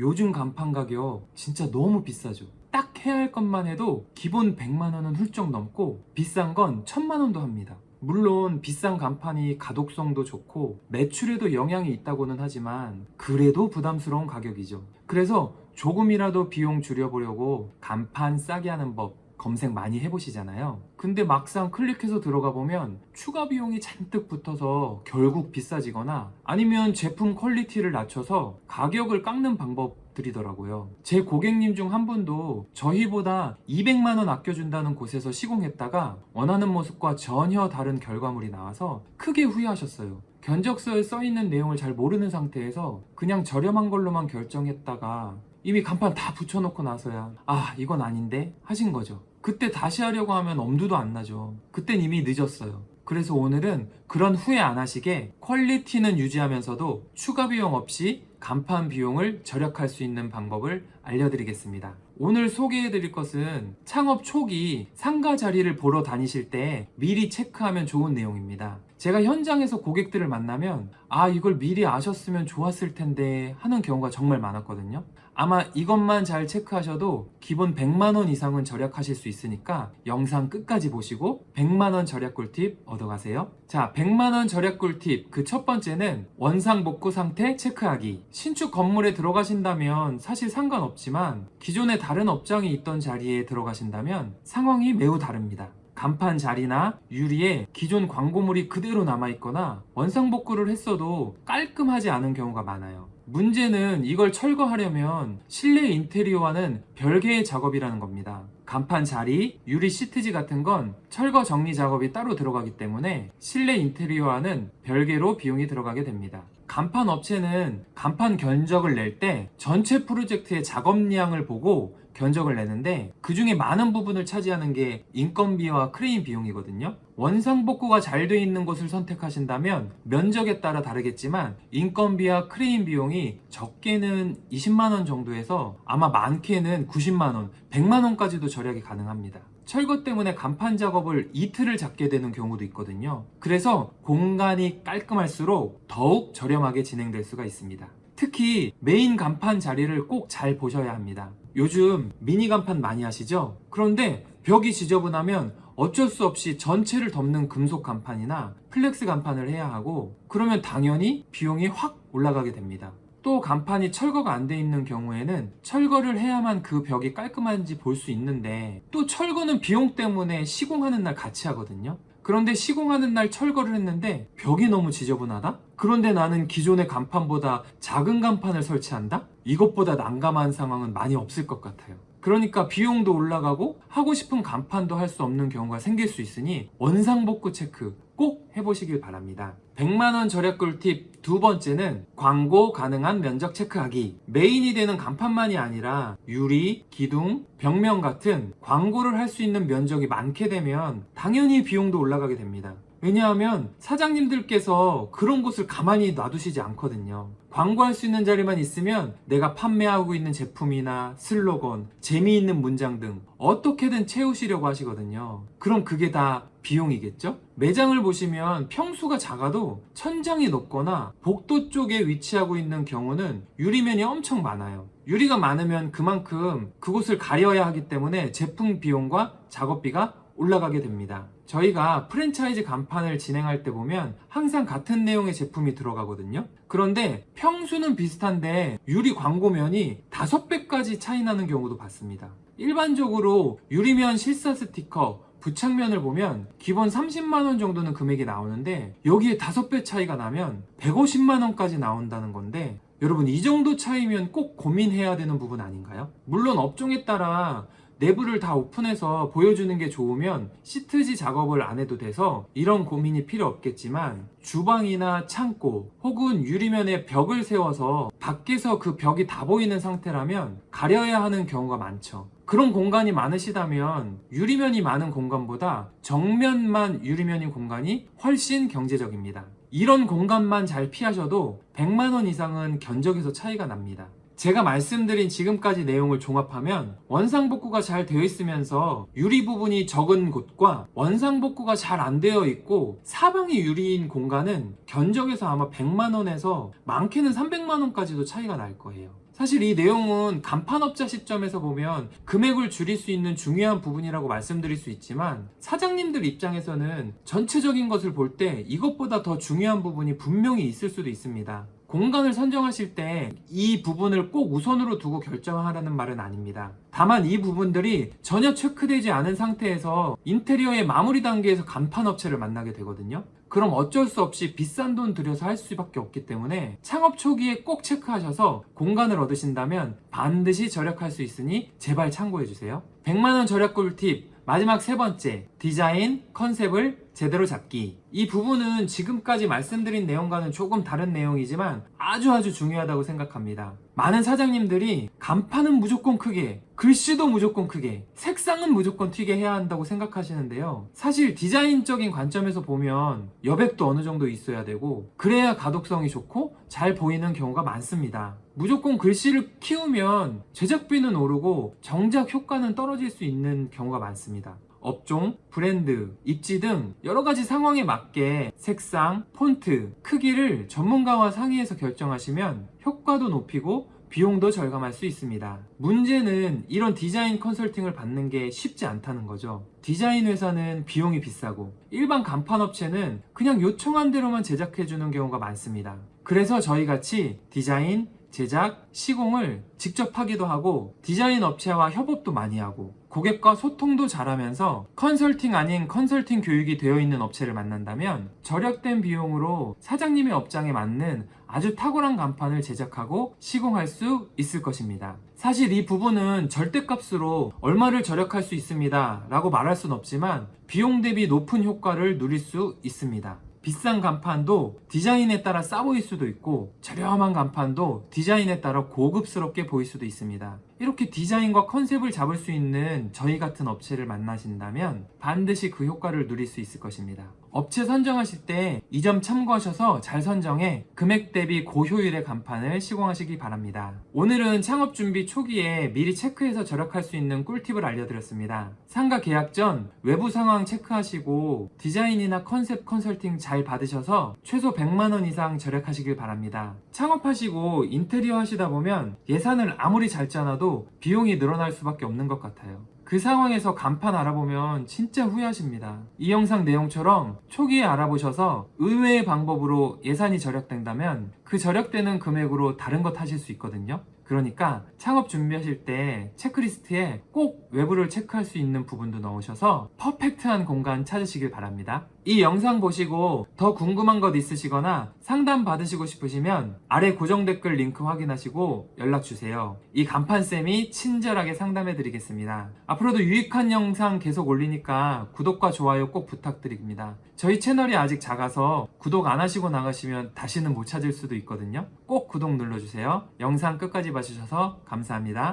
요즘 간판 가격 진짜 너무 비싸죠. 딱 해야 할 것만 해도 기본 100만 원은 훌쩍 넘고 비싼 건 1000만 원도 합니다. 물론 비싼 간판이 가독성도 좋고 매출에도 영향이 있다고는 하지만 그래도 부담스러운 가격이죠. 그래서 조금이라도 비용 줄여보려고 간판 싸게 하는 법 검색 많이 해보시잖아요. 근데 막상 클릭해서 들어가 보면 추가 비용이 잔뜩 붙어서 결국 비싸지거나 아니면 제품 퀄리티를 낮춰서 가격을 깎는 방법들이더라고요. 제 고객님 중 한 분도 저희보다 200만원 아껴준다는 곳에서 시공했다가 원하는 모습과 전혀 다른 결과물이 나와서 크게 후회하셨어요. 견적서에 써있는 내용을 잘 모르는 상태에서 그냥 저렴한 걸로만 결정했다가 이미 간판 다 붙여놓고 나서야 아 이건 아닌데 하신 거죠. 그때 다시 하려고 하면 엄두도 안 나죠. 그땐 이미 늦었어요. 그래서 오늘은 그런 후회 안 하시게 퀄리티는 유지하면서도 추가 비용 없이 간판 비용을 절약할 수 있는 방법을 알려드리겠습니다. 오늘 소개해 드릴 것은 창업 초기 상가 자리를 보러 다니실 때 미리 체크하면 좋은 내용입니다. 제가 현장에서 고객들을 만나면 아, 이걸 미리 아셨으면 좋았을 텐데 하는 경우가 정말 많았거든요. 아마 이것만 잘 체크하셔도 기본 100만원 이상은 절약하실 수 있으니까 영상 끝까지 보시고 100만원 절약 꿀팁 얻어가세요. 자, 100만원 절약 꿀팁 그 첫 번째는 원상 복구 상태 체크하기. 신축 건물에 들어가신다면 사실 상관없지만 기존에 다른 업장이 있던 자리에 들어가신다면 상황이 매우 다릅니다. 간판 자리나 유리에 기존 광고물이 그대로 남아있거나 원상복구를 했어도 깔끔하지 않은 경우가 많아요. 문제는 이걸 철거하려면 실내 인테리어와는 별개의 작업이라는 겁니다. 간판 자리, 유리 시트지 같은 건 철거 정리 작업이 따로 들어가기 때문에 실내 인테리어와는 별개로 비용이 들어가게 됩니다. 간판 업체는 간판 견적을 낼 때 전체 프로젝트의 작업량을 보고 견적을 내는데 그 중에 많은 부분을 차지하는 게 인건비와 크레인 비용이거든요. 원상 복구가 잘 돼 있는 곳을 선택하신다면 면적에 따라 다르겠지만 인건비와 크레인 비용이 적게는 20만 원 정도에서 아마 많게는 90만 원, 100만 원까지도 절약이 가능합니다. 철거 때문에 간판 작업을 이틀을 잡게 되는 경우도 있거든요. 그래서 공간이 깔끔할수록 더욱 저렴하게 진행될 수가 있습니다. 특히 메인 간판 자리를 꼭 잘 보셔야 합니다. 요즘 미니 간판 많이 하시죠? 그런데 벽이 지저분하면 어쩔 수 없이 전체를 덮는 금속 간판이나 플렉스 간판을 해야 하고 그러면 당연히 비용이 확 올라가게 됩니다. 또 간판이 철거가 안 돼 있는 경우에는 철거를 해야만 그 벽이 깔끔한지 볼 수 있는데 또 철거는 비용 때문에 시공하는 날 같이 하거든요. 그런데 시공하는 날 철거를 했는데 벽이 너무 지저분하다? 그런데 나는 기존의 간판보다 작은 간판을 설치한다? 이것보다 난감한 상황은 많이 없을 것 같아요. 그러니까 비용도 올라가고 하고 싶은 간판도 할 수 없는 경우가 생길 수 있으니 원상복구 체크 꼭 해보시길 바랍니다. 100만원 절약 꿀팁 두 번째는 광고 가능한 면적 체크하기. 메인이 되는 간판만이 아니라 유리, 기둥, 벽면 같은 광고를 할 수 있는 면적이 많게 되면 당연히 비용도 올라가게 됩니다. 왜냐하면 사장님들께서 그런 곳을 가만히 놔두시지 않거든요. 광고할 수 있는 자리만 있으면 내가 판매하고 있는 제품이나 슬로건, 재미있는 문장 등 어떻게든 채우시려고 하시거든요. 그럼 그게 다 비용이겠죠? 매장을 보시면 평수가 작아도 천장이 높거나 복도 쪽에 위치하고 있는 경우는 유리면이 엄청 많아요. 유리가 많으면 그만큼 그곳을 가려야 하기 때문에 제품 비용과 작업비가 올라가게 됩니다. 저희가 프랜차이즈 간판을 진행할 때 보면 항상 같은 내용의 제품이 들어가거든요. 그런데 평수는 비슷한데 유리 광고면이 5배까지 차이 나는 경우도 봤습니다. 일반적으로 유리면 실사 스티커, 부착면을 보면 기본 30만원 정도는 금액이 나오는데 여기에 5배 차이가 나면 150만원까지 나온다는 건데 여러분 이 정도 차이면 꼭 고민해야 되는 부분 아닌가요? 물론 업종에 따라 내부를 다 오픈해서 보여주는 게 좋으면 시트지 작업을 안 해도 돼서 이런 고민이 필요 없겠지만 주방이나 창고 혹은 유리면에 벽을 세워서 밖에서 그 벽이 다 보이는 상태라면 가려야 하는 경우가 많죠. 그런 공간이 많으시다면 유리면이 많은 공간보다 정면만 유리면인 공간이 훨씬 경제적입니다. 이런 공간만 잘 피하셔도 100만원 이상은 견적에서 차이가 납니다. 제가 말씀드린 지금까지 내용을 종합하면 원상복구가 잘 되어 있으면서 유리 부분이 적은 곳과 원상복구가 잘 안 되어 있고 사방이 유리인 공간은 견적에서 아마 100만원에서 많게는 300만원까지도 차이가 날 거예요. 사실 이 내용은 간판업자 시점에서 보면 금액을 줄일 수 있는 중요한 부분이라고 말씀드릴 수 있지만 사장님들 입장에서는 전체적인 것을 볼 때 이것보다 더 중요한 부분이 분명히 있을 수도 있습니다. 공간을 선정하실 때 이 부분을 꼭 우선으로 두고 결정하라는 말은 아닙니다. 다만 이 부분들이 전혀 체크되지 않은 상태에서 인테리어의 마무리 단계에서 간판 업체를 만나게 되거든요. 그럼 어쩔 수 없이 비싼 돈 들여서 할 수밖에 없기 때문에 창업 초기에 꼭 체크하셔서 공간을 얻으신다면 반드시 절약할 수 있으니 제발 참고해 주세요. 100만 원 절약 꿀팁 마지막 세 번째, 디자인, 컨셉을 제대로 잡기. 이 부분은 지금까지 말씀드린 내용과는 조금 다른 내용이지만 아주 아주 중요하다고 생각합니다. 많은 사장님들이 간판은 무조건 크게, 글씨도 무조건 크게, 색상은 무조건 튀게 해야 한다고 생각하시는데요. 사실 디자인적인 관점에서 보면 여백도 어느 정도 있어야 되고, 그래야 가독성이 좋고 잘 보이는 경우가 많습니다. 무조건 글씨를 키우면 제작비는 오르고 정작 효과는 떨어질 수 있는 경우가 많습니다. 업종, 브랜드, 입지 등 여러 가지 상황에 맞게 색상, 폰트, 크기를 전문가와 상의해서 결정하시면 효과도 높이고 비용도 절감할 수 있습니다. 문제는 이런 디자인 컨설팅을 받는 게 쉽지 않다는 거죠. 디자인 회사는 비용이 비싸고 일반 간판 업체는 그냥 요청한 대로만 제작해 주는 경우가 많습니다. 그래서 저희 같이 디자인, 제작, 시공을 직접 하기도 하고 디자인 업체와 협업도 많이 하고 고객과 소통도 잘하면서 컨설팅 아닌 컨설팅 교육이 되어 있는 업체를 만난다면 절약된 비용으로 사장님의 업장에 맞는 아주 탁월한 간판을 제작하고 시공할 수 있을 것입니다. 사실 이 부분은 절대값으로 얼마를 절약할 수 있습니다 라고 말할 순 없지만 비용 대비 높은 효과를 누릴 수 있습니다. 비싼 간판도 디자인에 따라 싸 보일 수도 있고 저렴한 간판도 디자인에 따라 고급스럽게 보일 수도 있습니다. 이렇게 디자인과 컨셉을 잡을 수 있는 저희 같은 업체를 만나신다면 반드시 그 효과를 누릴 수 있을 것입니다. 업체 선정하실 때 이 점 참고하셔서 잘 선정해 금액 대비 고효율의 간판을 시공하시기 바랍니다. 오늘은 창업 준비 초기에 미리 체크해서 절약할 수 있는 꿀팁을 알려드렸습니다. 상가 계약 전 외부 상황 체크하시고 디자인이나 컨셉 컨설팅 잘 받으셔서 최소 100만원 이상 절약하시길 바랍니다. 창업하시고 인테리어 하시다 보면 예산을 아무리 잘 짜놔도 비용이 늘어날 수밖에 없는 것 같아요. 그 상황에서 간판 알아보면 진짜 후회하십니다. 이 영상 내용처럼 초기에 알아보셔서 의외의 방법으로 예산이 절약된다면 그 절약되는 금액으로 다른 것 하실 수 있거든요. 그러니까 창업 준비하실 때 체크리스트에 꼭 외부를 체크할 수 있는 부분도 넣으셔서 퍼펙트한 공간 찾으시길 바랍니다. 이 영상 보시고 더 궁금한 것 있으시거나 상담 받으시고 싶으시면 아래 고정 댓글 링크 확인하시고 연락 주세요. 이 간판쌤이 친절하게 상담해 드리겠습니다. 앞으로도 유익한 영상 계속 올리니까 구독과 좋아요 꼭 부탁드립니다. 저희 채널이 아직 작아서 구독 안 하시고 나가시면 다시는 못 찾을 수도 있거든요. 꼭 구독 눌러주세요. 영상 끝까지 봐주셔서 감사합니다.